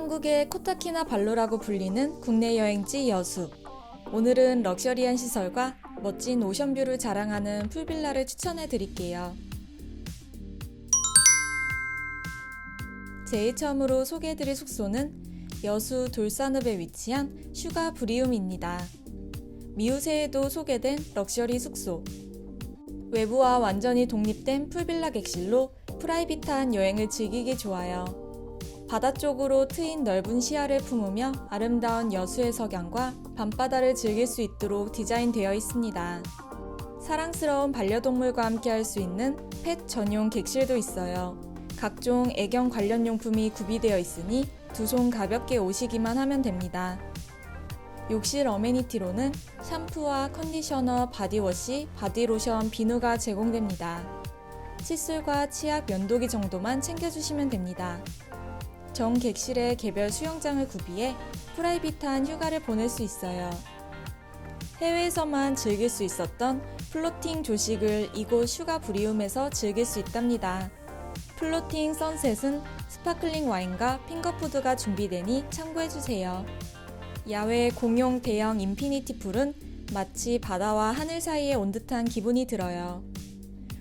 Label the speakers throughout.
Speaker 1: 한국의 코타키나 발로라고 불리는 국내 여행지 여수. 오늘은 럭셔리한 시설과 멋진 오션뷰를 자랑하는 풀빌라를 추천해 드릴게요. 제일 처음으로 소개해 드릴 숙소는 여수 돌산읍에 위치한 슈가 브리움입니다. 미우새에도 소개된 럭셔리 숙소. 외부와 완전히 독립된 풀빌라 객실로 프라이빗한 여행을 즐기기 좋아요. 바다 쪽으로 트인 넓은 시야를 품으며 아름다운 여수의 석양과 밤바다를 즐길 수 있도록 디자인되어 있습니다. 사랑스러운 반려동물과 함께 할 수 있는 펫 전용 객실도 있어요. 각종 애견 관련 용품이 구비되어 있으니 두 손 가볍게 오시기만 하면 됩니다. 욕실 어메니티로는 샴푸와 컨디셔너, 바디워시, 바디로션, 비누가 제공됩니다. 칫솔과 치약, 면도기 정도만 챙겨주시면 됩니다. 정 객실에 개별 수영장을 구비해 프라이빗한 휴가를 보낼 수 있어요. 해외에서만 즐길 수 있었던 플로팅 조식을 이곳 슈가 브리움에서 즐길 수 있답니다. 플로팅 선셋은 스파클링 와인과 핑거푸드가 준비되니 참고해주세요. 야외 공용 대형 인피니티 풀은 마치 바다와 하늘 사이에 온 듯한 기분이 들어요.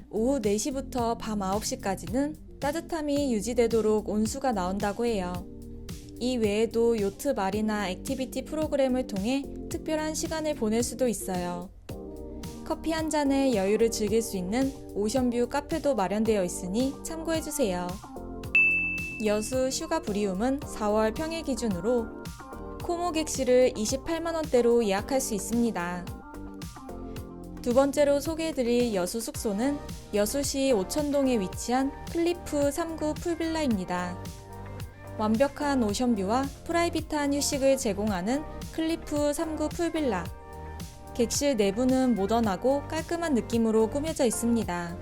Speaker 1: 오후 4시부터 밤 9시까지는 따뜻함이 유지되도록 온수가 나온다고 해요. 이 외에도 요트 말이나 액티비티 프로그램을 통해 특별한 시간을 보낼 수도 있어요. 커피 한 잔에 여유를 즐길 수 있는 오션뷰 카페도 마련되어 있으니 참고해주세요. 여수 슈가 브리움은 4월 평일 기준으로 코모 객실을 28만원대로 예약할 수 있습니다. 두 번째로 소개해드릴 여수 숙소는 여수시 오천동에 위치한 클리프 3구 풀빌라입니다. 완벽한 오션뷰와 프라이빗한 휴식을 제공하는 클리프 3구 풀빌라. 객실 내부는 모던하고 깔끔한 느낌으로 꾸며져 있습니다.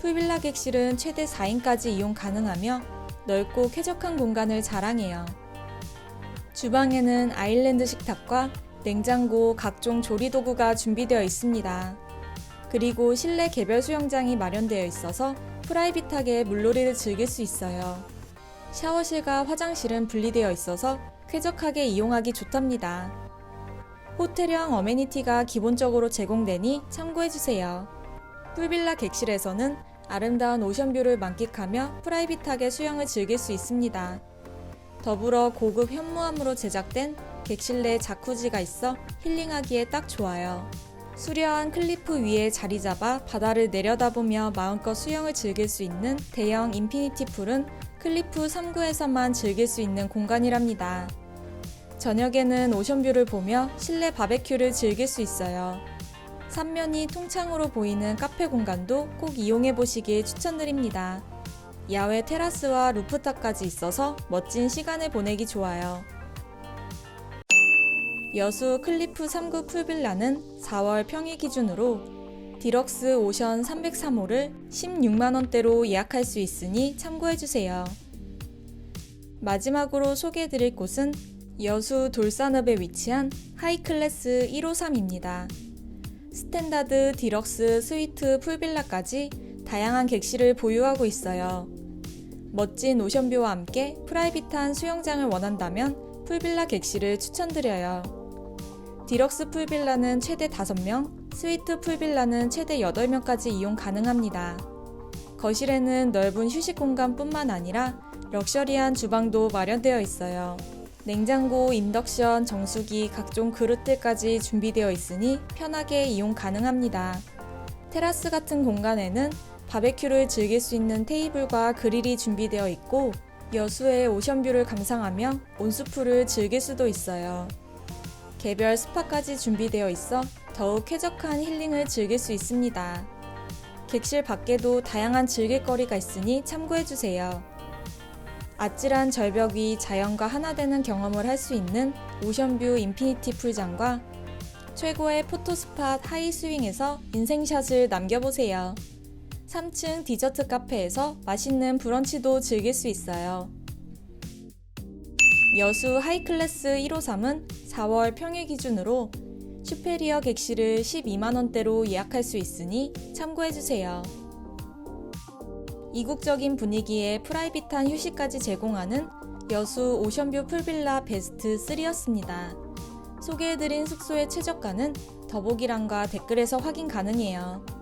Speaker 1: 풀빌라 객실은 최대 4인까지 이용 가능하며 넓고 쾌적한 공간을 자랑해요. 주방에는 아일랜드 식탁과 냉장고, 각종 조리도구가 준비되어 있습니다. 그리고 실내 개별 수영장이 마련되어 있어서 프라이빗하게 물놀이를 즐길 수 있어요. 샤워실과 화장실은 분리되어 있어서 쾌적하게 이용하기 좋답니다. 호텔형 어메니티가 기본적으로 제공되니 참고해주세요. 풀빌라 객실에서는 아름다운 오션뷰를 만끽하며 프라이빗하게 수영을 즐길 수 있습니다. 더불어 고급 현무암으로 제작된 객실 내 자쿠지가 있어 힐링하기에 딱 좋아요. 수려한 클리프 위에 자리 잡아 바다를 내려다보며 마음껏 수영을 즐길 수 있는 대형 인피니티 풀은 클리프 3구에서만 즐길 수 있는 공간이랍니다. 저녁에는 오션뷰를 보며 실내 바베큐를 즐길 수 있어요. 삼면이 통창으로 보이는 카페 공간도 꼭 이용해 보시길 추천드립니다. 야외 테라스와 루프탑까지 있어서 멋진 시간을 보내기 좋아요. 여수 클리프 3구 풀빌라는 4월 평일 기준으로 디럭스 오션 303호를 16만원대로 예약할 수 있으니 참고해주세요. 마지막으로 소개해드릴 곳은 여수 돌산읍에 위치한 하이클래스 153입니다. 스탠다드 디럭스 스위트 풀빌라까지 다양한 객실을 보유하고 있어요. 멋진 오션뷰와 함께 프라이빗한 수영장을 원한다면 풀빌라 객실을 추천드려요. 디럭스 풀빌라는 최대 5명, 스위트 풀빌라는 최대 8명까지 이용 가능합니다. 거실에는 넓은 휴식 공간뿐만 아니라 럭셔리한 주방도 마련되어 있어요. 냉장고, 인덕션, 정수기, 각종 그릇들까지 준비되어 있으니 편하게 이용 가능합니다. 테라스 같은 공간에는 바베큐를 즐길 수 있는 테이블과 그릴이 준비되어 있고 여수의 오션뷰를 감상하며 온수풀을 즐길 수도 있어요. 개별 스파까지 준비되어 있어 더욱 쾌적한 힐링을 즐길 수 있습니다. 객실 밖에도 다양한 즐길거리가 있으니 참고해주세요. 아찔한 절벽 위 자연과 하나 되는 경험을 할 수 있는 오션뷰 인피니티 풀장과 최고의 포토스팟 하이스윙에서 인생샷을 남겨보세요. 3층 디저트 카페에서 맛있는 브런치도 즐길 수 있어요. 여수 하이클래스 153은 4월 평일 기준으로 슈페리어 객실을 12만원대로 예약할 수 있으니 참고해주세요. 이국적인 분위기에 프라이빗한 휴식까지 제공하는 여수 오션뷰 풀빌라 베스트 3였습니다. 소개해드린 숙소의 최저가는 더보기란과 댓글에서 확인 가능해요.